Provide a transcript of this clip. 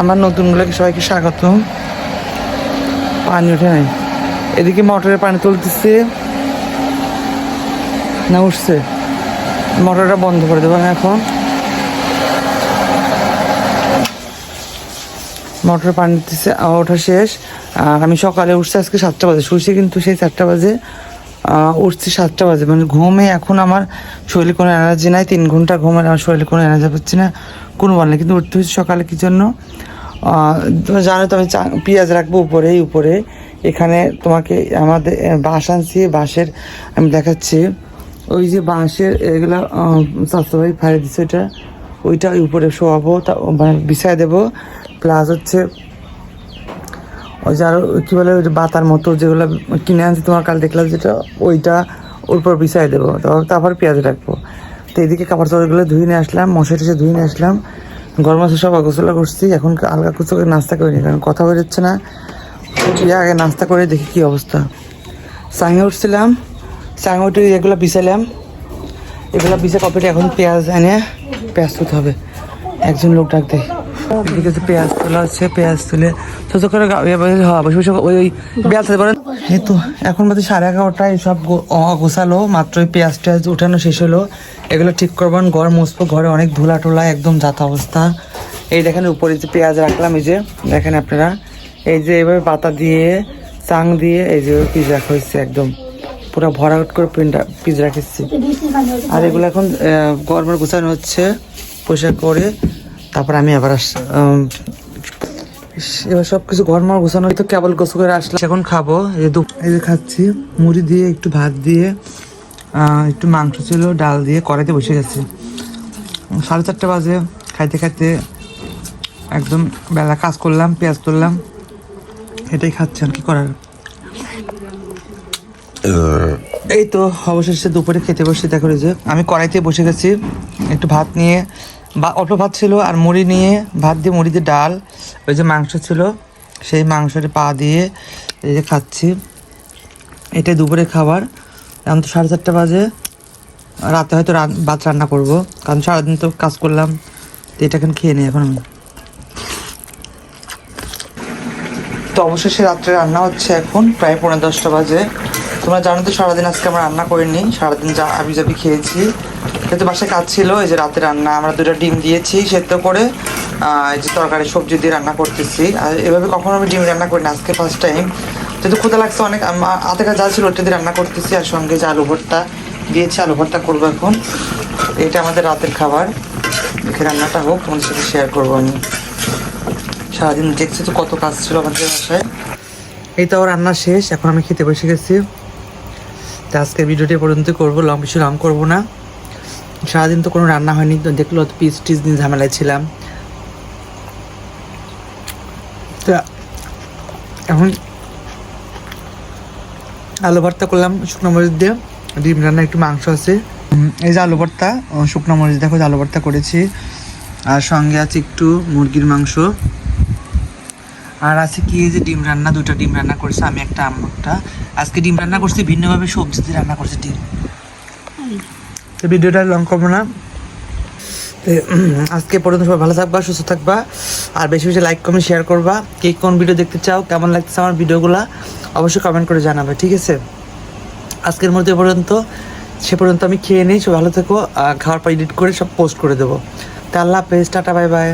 আমার নতুনগুলোকে সবাইকে স্বাগত পানি ওঠে নাই। এদিকে মোটরের পানি তুলতেছে। না, উঠছে। মোটরটা বন্ধ করে দেবো না এখন। মোটর পানি দিতেছে ওঠা শেষ। আর আমি সকালে উঠছি, আজকে সাতটা বাজে। শুয়েছি কিন্তু সেই চারটা বাজে। উঠছি সাতটা বাজে। মানে ঘুমে এখন আমার শরীরে কোনো এনার্জি নাই। তিন ঘণ্টা ঘুমের আমার শরীরে কোনো এনার্জি পাচ্ছি না। কোনো বল নেই। কিন্তু উঠতে হচ্ছে সকালে কী জন্য? তোমরা জানো তো আমি পেঁয়াজ রাখব উপরে উপরে। এখানে তোমাকে আমাদের বাঁশ আনছি, বাঁশের, আমি দেখাচ্ছি। ওই যে বাঁশের, এগুলো স্বাস্থ্যভাবে ফাইলে দিচ্ছে ওইটা। ওইটা ওই উপরে শোয়াবো, তা মানে বিছায় দেবো। প্লাস হচ্ছে, ওই যে আরও, কী বলে, ওই বাতার মতো যেগুলো কিনে আনছি তোমার কাল দেখলাম যেটা, ওইটা ওর উপর বিছাই দেবো। তারপর পেঁয়াজ রাখব। তো এদিকে কাপড় চাপড়গুলো ধুয়ে নিয়ে আসলাম মশা টসে ধুয়ে নিয়ে আসলাম। গরম মাসে সব গোসলা করছি এখন হালকা কিছু করে নাস্তা করিনি কারণ কথা বেরোচ্ছে না। আগে নাস্তা করে দেখি কি অবস্থা। সাঙে উঠছিলাম সাঙে উঠে এগুলো বিছালাম এগুলো বিছে কপিটা এখন পেঁয়াজ এনে পেঁয়াজ তুলতে হবে। একজন লোক ডাক দেয়। পেঁয়াজ তোলা হচ্ছে পেঁয়াজ তুলে ছোট করে ইয়ে হ্যাঁ, বসে বসে ওই ওই তুলতে পারেন। এই তো, এখন বাজে সাড়ে এগারোটায় সব গোছালো মাত্র ওই পেঁয়াজ টেয়াজ উঠানো শেষ হলো। এগুলো ঠিক করবেন ঘর মুছবো, ঘরে অনেক ধুলা টোলা একদম যাতা অবস্থা। এই দেখেন উপরে যে পেঁয়াজ রাখলাম, এই যে, দেখেন আপনারা। এই যে এভাবে পাতা দিয়ে, চাং দিয়ে, এই যে পিস রাখা হয়েছে একদম। পুরো ভরা ভরাট করে পিস রাখেছি আর এগুলো এখন গরমের গুছানো হচ্ছে পরিষ্কার করে তারপর আমি আবার এবার সব কিছু গরমার গোছানো তো কেবল গোছ করে আসলাম। এখন খাব, এই যে খাচ্ছি, মুড়ি দিয়ে একটু ভাত দিয়ে একটু মাংস ছিল, ডাল দিয়ে কড়াইতে বসে গেছি। সাড়ে চারটে বাজে, খাইতে খাইতে একদম বেলা কাজ করলাম, পেঁয়াজ তুললাম, এটাই খাচ্ছি আর কি করার। এই তো, অবশেষে দুপুরে খেতে বসে, দেখো যে, আমি কড়াইতে বসে গেছি, একটু ভাত নিয়ে বা অল্প ভাত ছিল আর মুড়ি নিয়ে, ভাত দিয়ে মুড়ি দিয়ে ডাল, ওই যে মাংস ছিল, সেই মাংসের পা দিয়ে এই যে খাচ্ছি। এটাই দুপুরে খাবার, এখন তো সাড়ে চারটে বাজে, রাতে হয়তো ভাত রান্না করব, কারণ সারাদিন তো কাজ করলাম, তো এটা এখন খেয়ে নিই এখন আমি। তো অবশেষে রাত্রে রান্না হচ্ছে এখন, প্রায় পনেরো দশটা বাজে। তোমরা জানো তো সারাদিন আজকে আমরা রান্না করিনি, সারাদিন যা আবি জাবি খেয়েছি কিন্তু বাসায় কাজ ছিল, এই যে রাতে রান্না, আমরা দুটো ডিম দিয়েছি সেদ্ধ করে এই যে তরকারি, সবজি দিয়ে রান্না করতেছি। আর এভাবে কখনো আমি ডিম রান্না করি না আজকে ফার্স্ট টাইম যেহেতু ক্ষুদা লাগছে অনেক হাতে কাছে যা ছিল ওটা দিয়ে রান্না করতেছি, আর সঙ্গে যে আলু ভর্তা দিয়েছি, আলু ভর্তা করব এখন। এটা আমাদের রাতের খাবার। দেখে রান্নাটা হোক, তোমাদের সাথে শেয়ার করব আমি। সারাদিন দেখছি তো কত কাজ ছিল আমাদের বাসায়। এই তো রান্না শেষ, এখন আমি খেতে বসে গেছি। তো আজকের ভিডিওটি পর্যন্ত করব লং বেশি লং করব না। সারাদিন তো কোনো রান্না হয়নি, তো দেখল পিস টিস নিয়ে ঝামেলায় ছিলাম। এখন আলু ভর্তা করলাম শুকনো মরিচ দিয়ে, ডিম রান্না একটু মাংস আছে। এই যে আলু ভর্তা শুকনো মরিচ দেখো আলু ভর্তা করেছি। আর সঙ্গে আছে একটু মুরগির মাংস। আর আছে কি যে ডিম রান্না দুটো ডিম রান্না করেছে, আমি একটা, আম্মু একটা। আজকে ডিম রান্না করছি, ভিন্নভাবে সবজি দিয়ে রান্না করছি ডিম। তো ভিডিওটা লং করব না। আজকে পর্যন্ত সবাই ভালো থাকবা, সুস্থ থাকবা। আর বেশি বেশি লাইক কমেন্ট শেয়ার করবা। কে কোন ভিডিও দেখতে চাও, কেমন লাগতেছে আমার ভিডিওগুলো, অবশ্যই কমেন্ট করে জানাবে, ঠিক আছে? আজকের মধ্যে পর্যন্ত। সে পর্যন্ত আমি খেয়ে নিই সব ভালো থেকো। খাওয়ার পর এডিট করে সব পোস্ট করে দেবো। তা আল্লাহ হাফেজ, টাটা বাই বাই